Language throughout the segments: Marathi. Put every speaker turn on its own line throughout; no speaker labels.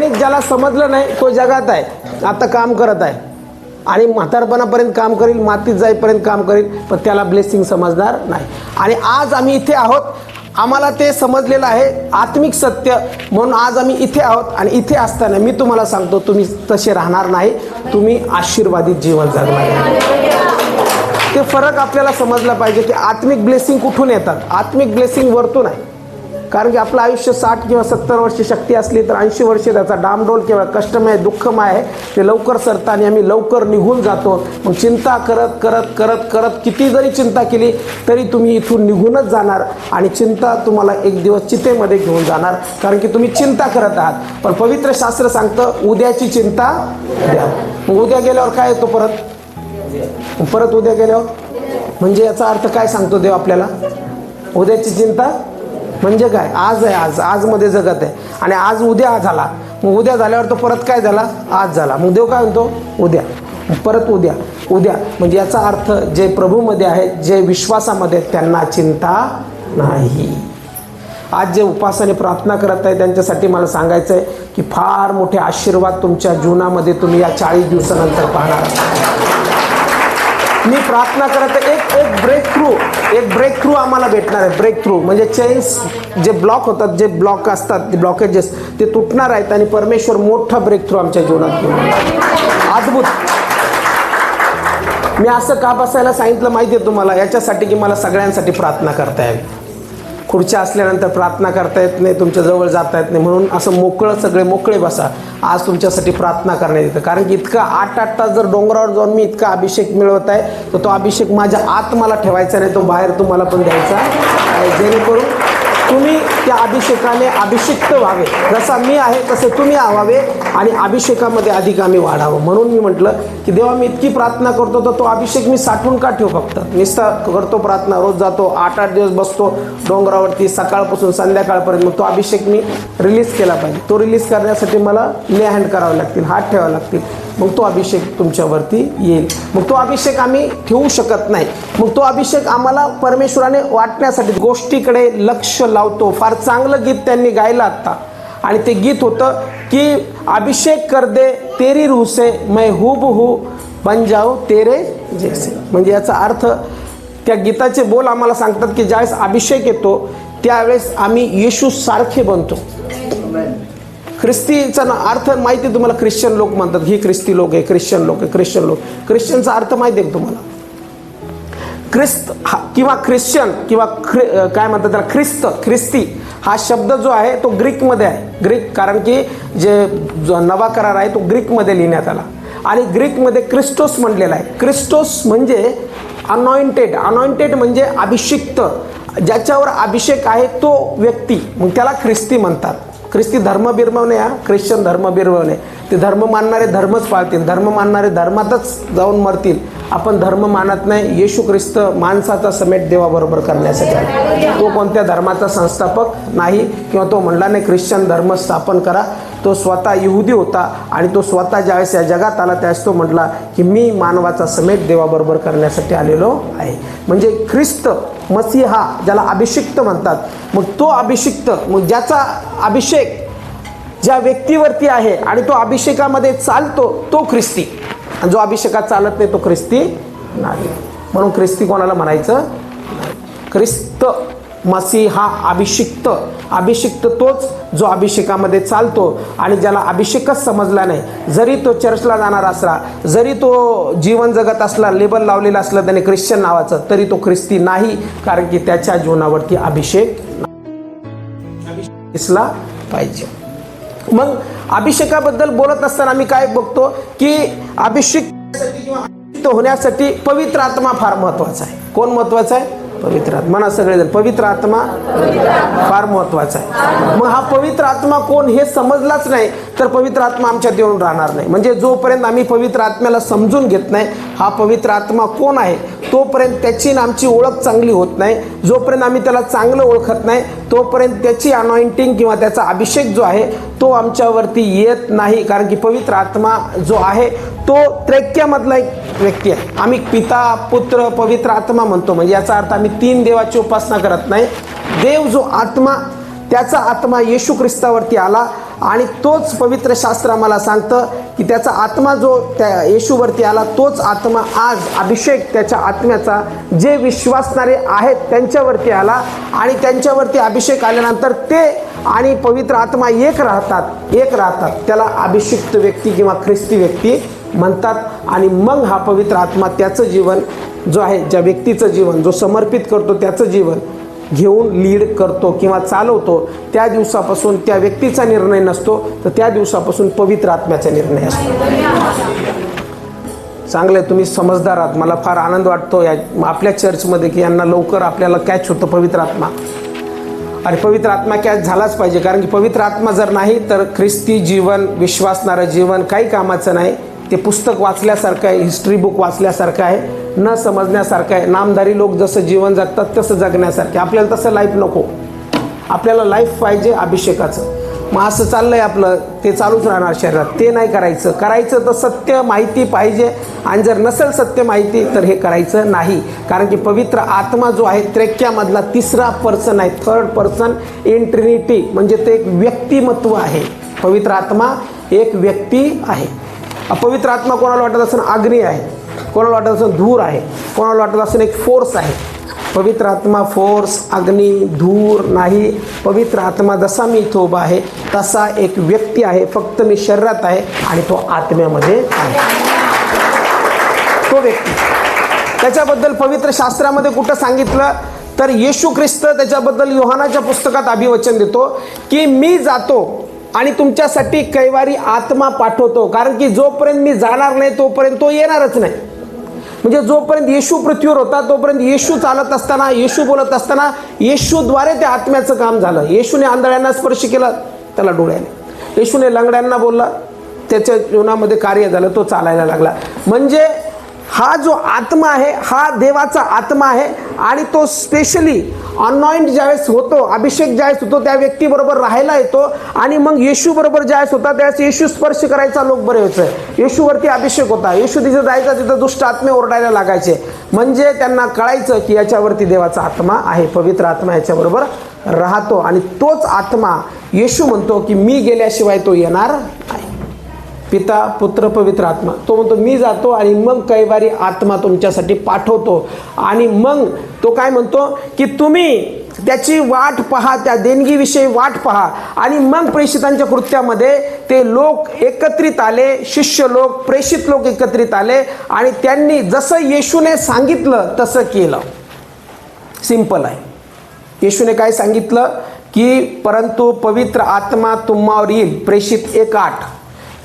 क्षणिक ज्याला समजलं नाही तो जगात आहे. आता काम करत आहे. आणि म्हातारपणापर्यंत काम करेल मातीत जाईपर्यंत काम करेल पण त्याला ब्लेसिंग समजणार नाही. आणि आज आम्ही इथे आहोत. आम्हाला ते समजलेलं आहे आत्मिक सत्य. म्हणून आज आम्ही इथे आहोत आणि इथे असताना मी तुम्हाला सांगतो तुम्ही तसे राहणार नाही. तुम्ही आशीर्वादित जीवन जगणार ते फरक आपल्याला समजला पाहिजे की आत्मिक ब्लेसिंग कुठून येतात? आत्मिक ब्लेसिंग वरतून आहे. कारण की आपलं आयुष्य साठ किंवा सत्तर वर्ष शक्ती असली तर ऐंशी वर्ष त्याचा डामडोल किंवा कष्टमय दुःखमय आहे. ते लवकर सरताना आम्ही लवकर निघून जातो. मग चिंता करत करत करत करत किती जरी चिंता केली तरी तुम्ही इथून निघूनच जाणार आणि चिंता तुम्हाला एक दिवस चितेमध्ये घेऊन जाणार. कारण की तुम्ही चिंता करत आहात. पण पवित्र शास्त्र सांगतं उद्याची चिंता उद्या मग उद्या गेल्यावर काय येतो परत? परत उद्या गेल्यावर? म्हणजे याचा अर्थ काय सांगतो देव आपल्याला? उद्याची चिंता म्हणजे काय? आज आहे आज. आजमध्ये जगत आहे. आणि आज उद्या झाला. मग उद्या झाल्यावर तो परत काय झाला? आज झाला. मग देव काय म्हणतो? उद्या. परत उद्या. उद्या. म्हणजे याचा अर्थ जे प्रभूमध्ये आहेत जे विश्वासामध्ये आहेत, त्यांना चिंता नाही. आज जे उपासाने प्रार्थना करत आहे त्यांच्यासाठी मला सांगायचं आहे की फार मोठे आशीर्वाद तुमच्या जीवनामध्ये तुम्ही या चाळीस दिवसानंतर पाहणार आहात. मी प्रार्थना करत आहे, एक एक ब्रेक थ्रू एक ब्रेक थ्रू आम्हाला भेटणार आहे ब्रेक थ्रू म्हणजे चेन्स जे ब्लॉक होतात जे ब्लॉक असतात ते ब्लॉकेजेस ते तुटणार आहेत आणि परमेश्वर मोठा ब्रेक थ्रू आमच्या जीवनात घेऊन अद्भुत. मी असं का बसायला सांगितलं माहिती आहे तुम्हाला? याच्यासाठी की मला सगळ्यांसाठी प्रार्थना करता यावी खुर्च्या असल्यानंतर प्रार्थना करता येत नाही तुमच्या जवळ जाता येत नाही म्हणून असं मोकळं सगळे मोकळे बसा. आज तुमच्यासाठी प्रार्थना करण्यात येतं. कारण की इतका आठ आठ तास जर डोंगरावर जाऊन मी इतका अभिषेक मिळवत आहे तर तो अभिषेक माझ्या आत मला ठेवायचा नाही तो बाहेर तुम्हाला पण द्यायचा जेणेकरून तुम्ही त्या अभिषेकाने अभिषिक्त व्हावे. जसा मी आहे तसे तुम्ही व्हावे आणि अभिषेकामध्ये अधिक आम्ही वाढावं. म्हणून मी म्हटलं की देवा मी इतकी प्रार्थना करतो तर तो अभिषेक मी साठवून का ठेवू फक्त? निस्ता करतो प्रार्थना रोज जातो आठ आठ दिवस बसतो डोंगरावरती सकाळपासून संध्याकाळपर्यंत. मग तो अभिषेक मी रिलीज केला पाहिजे. तो रिलीज करण्यासाठी मला ले हँड करावे लागतील हात ठेवावे लागतील. मग तो अभिषेक तुमच्यावरती येईल. मग तो अभिषेक आम्ही ठेवू शकत नाही. मग तो अभिषेक आम्हाला परमेश्वराने वाटण्यासाठी गोष्टीकडे लक्ष लावतो. फार चांगलं गीत त्यांनी गायलं आत्ता आणि ते गीत होतं की अभिषेक कर दे तेरी रुसे से मैं हुब हू बन जाऊ तेरे जैसे. म्हणजे याचा अर्थ त्या गीताचे बोल आम्हाला सांगतात की ज्यावेळेस अभिषेक येतो त्यावेळेस आम्ही येशू सारखे बनतो. ख्रिस्तीचा ना अर्थ माहिती आहे तुम्हाला ख्रिश्चन लोक म्हणतात ही ख्रिस्ती लोक आहे ख्रिश्चन लोक आहे ख्रिश्चन लोक ख्रिश्चनचा अर्थ माहिती आहे का तुम्हाला? ख्रिस्त हा किंवा ख्रिश्चन किंवा ख्रि काय म्हणतात त्याला? ख्रिस्त ख्रिस्ती हा शब्द जो आहे तो ग्रीकमध्ये आहे. ग्रीक कारण की जे जो नवा करार आहे तो ग्रीकमध्ये लिहिण्यात आला. आणि ग्रीकमध्ये क्रिस्टोस म्हणलेला आहे. क्रिस्टोस म्हणजे अनॉइंटेड अनॉइंटेड म्हणजे अभिषिक्त. ज्याच्यावर अभिषेक आहे तो व्यक्ती. मग त्याला ख्रिस्ती म्हणतात. ख्रिस्ती धर्म बिरमवणे हा ख्रिश्चन धर्म बिरमवणे. ते धर्म मानणारे धर्मच पाळतील. धर्म मानणारे धर्मातच जाऊन मरतील. आपण धर्म मानत नाही. येशू ख्रिस्त माणसाचा समेट देवाबरोबर करण्यासाठी आला. तो कोणत्या धर्माचा संस्थापक नाही किंवा तो म्हणला नाही ख्रिश्चन धर्म स्थापन करा. तो स्वतः यहुदी होता आणि तो स्वतः ज्यावेळेस या जगात आला त्यावेळेस तो म्हटला की मी मानवाचा समेट देवाबरोबर करण्यासाठी आलेलो आहे. म्हणजे ख्रिस्त मसीहा ज्याला अभिषिक्त म्हणतात. मग तो अभिषिक्त मग ज्याचा अभिषेक ज्या व्यक्तीवरती आहे आणि तो अभिषेकामध्ये चालतो तो ख्रिस्ती. आणि जो अभिषेकात चालत नाही तो ख्रिस्ती नाही. म्हणून ख्रिस्ती कोणाला म्हणायचं? ख्रिस्त. मसी हा अभिषिक्त. अभिषिक्त तोच जो अभिषेकामध्ये चालतो आणि ज्याला अभिषेकच समजला नाही. जरी तो चर्चला जाणार असला जरी तो जीवन जगत असला लेबल लावलेला असला त्याने ख्रिश्चन नावाचं तरी तो ख्रिस्ती नाही कारण की त्याच्या जीवनावरती अभिषेक दिसला पाहिजे. मग अभिषेकाबद्दल बोलत असताना आम्ही काय बघतो की अभिषेक होण्यासाठी पवित्र आत्मा फार महत्त्वाचा आहे. कोण महत्त्वाचा आहे? पवित्र आत्मा. म्हणा सगळेजण पवित्र आत्मा फार महत्त्वाचा आहे. मग हा पवित्र आत्मा कोण हे समजलाच नाही तर पवित्र आत्मा आमच्यात येऊन राहणार नाही. म्हणजे जोपर्यंत आम्ही पवित्र आत्म्याला समजून घेत नाही हा पवित्र आत्मा कोण आहे तोपर्यंत त्याची आमची ओळख चांगली होत नाही. जोपर्यंत आम्ही त्याला चांगलं ओळखत नाही तोपर्यंत त्याची अनॉइंटिंग किंवा त्याचा अभिषेक जो आहे तो आमच्यावरती येत नाही. कारण की पवित्र आत्मा जो आहे तो त्रैक्यामधला एक व्यक्ती आहे. आम्ही पिता पुत्र पवित्र आत्मा म्हणतो. म्हणजे याचा अर्थ आम्ही तीन देवाची उपासना करत नाही. देव जो आत्मा त्याचा आत्मा येशू ख्रिस्तावरती आला आणि तोच पवित्र शास्त्र आम्हाला सांगतं की त्याचा आत्मा जो त्या येशूवरती आला तोच आत्मा आज अभिषेक त्याच्या आत्म्याचा जे विश्वासणारे आहेत त्यांच्यावरती आला आणि त्यांच्यावरती अभिषेक आल्यानंतर ते आणि पवित्र आत्मा एक राहतात एक राहतात. त्याला अभिषिक्त व्यक्ती किंवा ख्रिस्ती व्यक्ती म्हणतात आणि मग हा पवित्र आत्मा त्याचं जीवन जो आहे ज्या व्यक्तीचं जीवन जो समर्पित करतो त्याचं जीवन घेऊन लीड करतो किंवा चालवतो त्या दिवसापासून त्या व्यक्तीचा निर्णय नसतो तर त्या दिवसापासून पवित्र आत्म्याचा निर्णय असतो. चांगलं तुम्ही समजदार आहात. मला फार आनंद वाटतो या आपल्या चर्चमध्ये की यांना लवकर आपल्याला कॅच होतं पवित्र आत्मा. आणि पवित्र आत्मा कॅच झालाच पाहिजे कारण की पवित्र आत्मा जर नाही तर ख्रिस्ती जीवन विश्वासणारं जीवन काही कामाचं नाही. ते पुस्तक वाचल्यासारखं आहे हिस्ट्री बुक वाचल्यासारखं आहे न समजण्यासारखं आहे. नामधारी लोक जसं जीवन जगतात तसं जगण्यासारखे आपल्याला तसं लाईफ नको. आपल्याला लाईफ पाहिजे अभिषेकाचं. मग असं चाललं आहे आपलं ते चालूच राहणार शरीरात. ते नाही करायचं. करायचं तर सत्य माहिती पाहिजे. आणि जर नसेल सत्य माहिती तर हे करायचं नाही. कारण की पवित्र आत्मा जो आहे त्रेक्यामधला तिसरा पर्सन आहे. थर्ड पर्सन इन ट्रिनिटी म्हणजे ते एक व्यक्तिमत्व आहे. पवित्र आत्मा एक व्यक्ती आहे. पवित्र आत्मा कोणाला वाटत असेल अग्नी आहे कोणाला वाटत असेल धूर आहे कोणाला वाटत असेल एक फोर्स आहे. पवित्र आत्मा फोर्स अग्नी धूर नाही. पवित्र आत्मा जसा मी इथं उभा आहे तसा एक व्यक्ती आहे. फक्त मी शरीरात आहे आणि तो आत्म्यामध्ये आहे. तो व्यक्ती. त्याच्याबद्दल पवित्र शास्त्रामध्ये कुठं सांगितलं? तर येशू ख्रिस्त त्याच्याबद्दल योहानाच्या पुस्तकात अभिवचन देतो की मी जातो आणि तुमच्यासाठी कैवारी आत्मा पाठवतो. कारण की जोपर्यंत मी जाणार नाही तोपर्यंत तो येणारच नाही. म्हणजे जोपर्यंत येशू पृथ्वीवर होता तोपर्यंत येशू चालत असताना येशू बोलत असताना येशूद्वारे त्या आत्म्याचं काम झालं. येशूने आंधळ्यांना स्पर्श केला त्याला डोळ्याने. येशूने लंगड्यांना बोलला त्याच्या जीवनामध्ये कार्य झालं तो चालायला लागला. म्हणजे हा जो आत्मा आहे हा देवाचा आत्मा आहे आणि तो स्पेशली अनॉइंट ज्यावेळेस होतो अभिषेक ज्यावेळेस होतो त्या व्यक्तीबरोबर राहायला येतो आणि मग येशू बरोबर ज्यावेळेस होता त्यावेळेस येशू स्पर्श करायचा लोक बरे व्हायचं येशूवरती अभिषेक होता. येशू तिथं जायचा तिथं दुष्ट आत्मे ओरडायला लागायचे. म्हणजे त्यांना कळायचं की याच्यावरती देवाचा आत्मा आहे पवित्र आत्मा याच्याबरोबर राहतो. आणि तोच आत्मा येशू म्हणतो की मी गेल्याशिवाय तो येणार नाही. पिता पुत्र पवित्र आत्मा. तो म्हणतो मी जातो आणि मग कैवारी आत्मा तुमच्यासाठी पाठवतो. आणि मग तो काय म्हणतो की तुम्ही त्याची वाट पहा त्या देणगीविषयी वाट पहा. आणि मग प्रेषितांच्या कृत्यामध्ये ते लोक एकत्रित आले शिष्य लोक प्रेषित लोक एकत्रित आले आणि त्यांनी जसं येशूने सांगितलं तसं केलं. सिंपल आहे. येशूने काय सांगितलं की परंतु पवित्र आत्मा तुम्हावर येईल. प्रेषित एक आठ.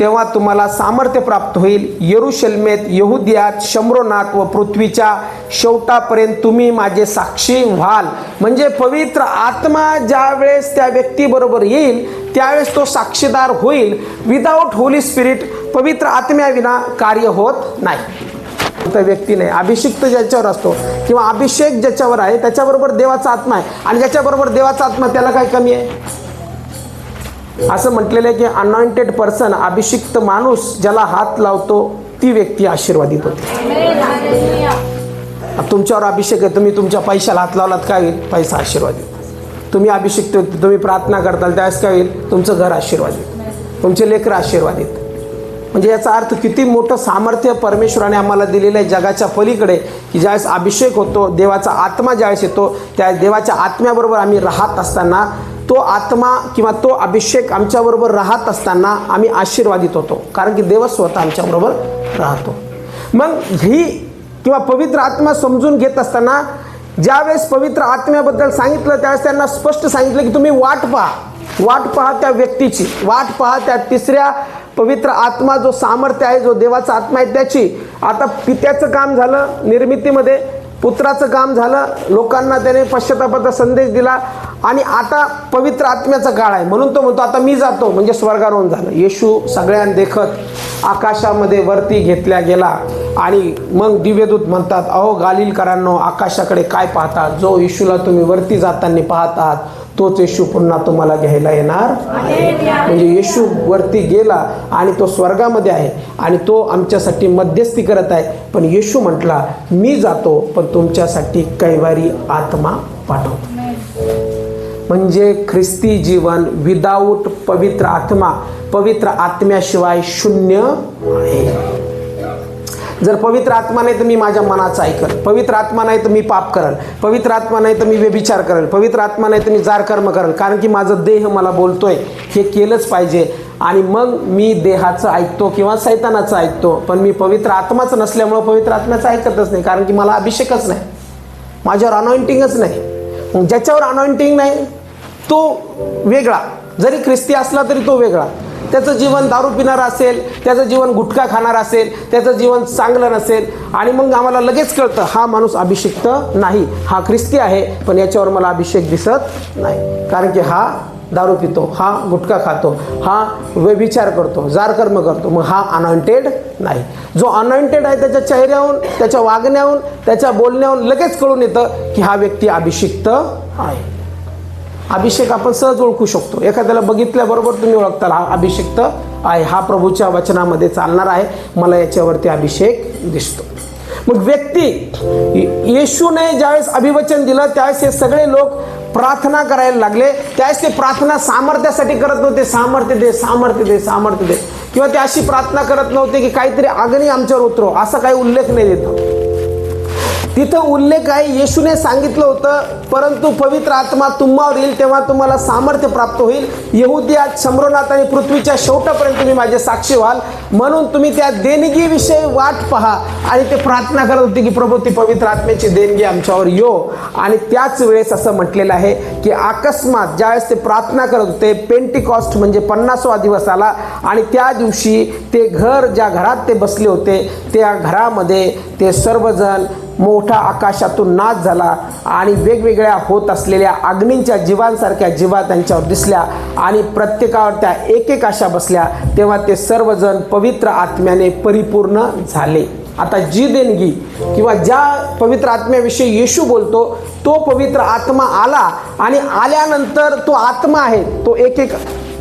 तेव्हा तुम्हाला सामर्थ्य प्राप्त होईल. येरुशल्मेत यहुदियात शंभरोनात व पृथ्वीच्या शेवटापर्यंत तुम्ही माझे साक्षी व्हाल. म्हणजे पवित्र आत्मा ज्या वेळेस त्या व्यक्तीबरोबर येईल त्यावेळेस तो साक्षीदार होईल. विदाऊट होली स्पिरिट पवित्र आत्म्याविना कार्य होत नाही. फक्त व्यक्ती नाही अभिषिक्त ज्याच्यावर असतो किंवा अभिषेक ज्याच्यावर आहे त्याच्याबरोबर देवाचा आत्मा आहे. आणि ज्याच्याबरोबर देवाचा आत्मा त्याला काय कमी आहे? असं म्हटलेलं आहे की अनॉइंटेड पर्सन अभिषिक्त माणूस ज्याला हात लावतो ती व्यक्ती आशीर्वादित होते. तुमच्यावर अभिषेक आहे तुम्ही तुमच्या पैशाला हात लावलात काय होईल? पैसा आशीर्वादित तुम्ही अभिषिक्त व्यक्ती तुम्ही प्रार्थना करताल त्यावेळेस काय होईल? तुमचं घर आशीर्वादित तुमचे लेकरं आशीर्वादित म्हणजे याचा अर्थ किती मोठं सामर्थ्य परमेश्वराने आम्हाला दिलेलं आहे जगाच्या पलीकडे की ज्यावेळेस अभिषेक होतो देवाचा आत्मा ज्यावेळेस येतो त्या देवाच्या आत्म्याबरोबर आम्ही राहत असताना तो आत्मा किंवा तो अभिषेक आमच्याबरोबर राहत असताना आम्ही आशीर्वादित होतो. कारण की देव स्वतः आमच्याबरोबर राहतो. मग ही किंवा पवित्र आत्मा समजून घेत असताना ज्यावेळेस पवित्र आत्म्याबद्दल सांगितलं त्यावेळेस त्यांना स्पष्ट सांगितलं की तुम्ही वाट पहा. वाट पहा त्या व्यक्तीची. वाट पहा त्या तिसऱ्या पवित्र आत्मा जो सामर्थ्य आहे जो देवाचा आत्मा आहे त्याची. आता पित्याचं काम झालं निर्मितीमध्ये. पुत्राचं काम झालं लोकांना त्याने पश्चातापाचा संदेश दिला. आणि आता पवित्र आत्म्याचा काळ आहे. म्हणून तो म्हणतो आता मी जातो. म्हणजे स्वर्गारोहण झालं. येशू सगळ्यांना देखत आकाशामध्ये वरती घेतल्या गेला आणि मग दिव्यदूत म्हणतात अहो गालिलकरांनो आकाशाकडे काय पाहतात जो येशूला तुम्ही वरती जाताना पाहत आहात तोच येशू पुन्हा तुम्हाला घ्यायला येणार आहे. म्हणजे येशू वरती गेला आणि तो स्वर्गामध्ये आहे आणि तो आमच्यासाठी मध्यस्थी करत आहे. पण येशू म्हटला मी जातो पण तुमच्यासाठी कैवारी आत्मा पाठवतो. म्हणजे ख्रिस्ती जीवन विदाऊट पवित्र आत्मा पवित्र आत्म्याशिवाय शून्य आहे. जर पवित्र आत्मा नाही तर मी माझ्या मनाचं ऐकल पवित्र आत्मा नाही तर मी पाप करल पवित्र आत्मा नाही तर मी व्यभिचार करेल पवित्र आत्मा नाही तर मी जार कर्म करेल कारण की माझं देह मला बोलतोय हे केलंच पाहिजे. आणि मग मी देहाचं ऐकतो किंवा सैतानाचं ऐकतो पण मी पवित्र आत्माच नसल्यामुळं पवित्र आत्म्याचं ऐकतच नाही कारण की मला अभिषेकच नाही. माझ्यावर अनॉइंटिंगच नाही. मग ज्याच्यावर अनॉइंटिंग नाही तो वेगळा. जरी ख्रिस्ती असला तरी तो वेगळा. त्याचं जीवन दारू पिणारं असेल त्याचं जीवन गुटखा खाणार असेल त्याचं जीवन चांगलं नसेल आणि मग आम्हाला लगेच कळतं हा माणूस अभिषिक्त नाही. हा ख्रिस्ती आहे पण याच्यावर मला अभिषेक दिसत नाही. कारण की हा दारू पितो हा गुटखा खातो हा व्यभिचार करतो जार कर्म करतो. मग हा अनॉइंटेड नाही. जो अनॉइंटेड आहे त्याच्या चेहऱ्याहून त्याच्या वागण्याहून त्याच्या बोलण्याहून लगेच कळून येतं की हा व्यक्ती अभिषिक्त आहे. अभिषेक आपण सहज ओळखू शकतो. एखाद्याला बघितल्याबरोबर तुम्ही ओळखताल हा अभिषेक तर आहे. हा प्रभूच्या वचनामध्ये चालणार आहे. मला याच्यावरती अभिषेक दिसतो. मग व्यक्ती येशूने ज्यावेळेस अभिवचन दिलं त्यावेळेस हे सगळे लोक प्रार्थना करायला लागले. त्यावेळेस ते प्रार्थना सामर्थ्यासाठी करत नव्हते. सामर्थ्य दे सामर्थ्य दे सामर्थ्य दे. किंवा ते अशी प्रार्थना करत नव्हते की काहीतरी अग्नी आमच्यावर उतरो. असा काही उल्लेख नाही देतो. तिथं उल्लेख आहे येशूने सांगितलं होतं परंतु पवित्र आत्मा तुम्हावर येईल तेव्हा तुम्हाला सामर्थ्य प्राप्त होईल. यहुदियात शंभरनाथ आणि पृथ्वीच्या शेवटापर्यंत तुम्ही माझे साक्षी व्हाल. म्हणून तुम्ही त्या देणगीविषयी वाट पहा आणि ते प्रार्थना करत होते की प्रभू ती पवित्र आत्म्याची देणगी आमच्यावर यो. आणि त्याच वेळेस असं म्हटलेलं आहे की अकस्मात ज्यावेळेस ते प्रार्थना करत होते पेंटिकॉस्ट म्हणजे पन्नासवा दिवस आला आणि त्या दिवशी ते घर ज्या घरात ते बसले होते त्या घरामध्ये ते सर्वजण मोठा आकाशातून नाश झाला आणि वेगवेगळ्या होत असलेल्या अग्नींच्या जीवांसारख्या जीवा त्यांच्यावर दिसल्या आणि प्रत्येकावर त्या एक एक अशा बसल्या तेव्हा ते सर्वजण पवित्र आत्म्याने परिपूर्ण झाले. आता जी देणगी किंवा ज्या पवित्र आत्म्याविषयी येशू बोलतो तो पवित्र आत्मा आला आणि आल्यानंतर तो आत्मा आहे तो एक एक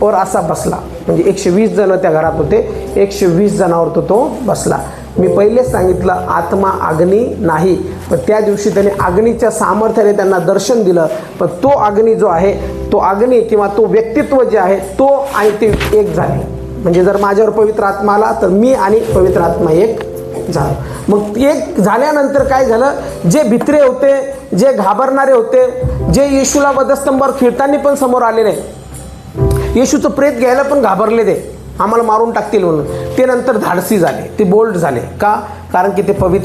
वर असा बसला. म्हणजे एकशे वीस जण त्या घरात होते एकशे वीस जणांवर तो तो बसला. मी पहिलेच सांगितलं आत्मा अग्नी नाही. पण त्या दिवशी त्याने अग्नीच्या सामर्थ्याने त्यांना दर्शन दिलं. पण तो अग्नी जो आहे तो अग्नी किंवा तो व्यक्तित्व जे आहे तो आणि ते एक झाले. म्हणजे जर माझ्यावर पवित्र आत्मा आला तर मी आणि पवित्र आत्मा एक झालं. मग एक झाल्यानंतर काय झालं? जे भित्रे होते जे घाबरणारे होते जे येशूला वधस्तंभावर फिरताना पण समोर आले नाही येशूचं प्रेत घ्यायला पण घाबरले ते आम्हाला मारून टाकतील म्हणून. ते नंतर धाडसी झाले. ते बोल्ड झाले. का? कारण की ते पवित्र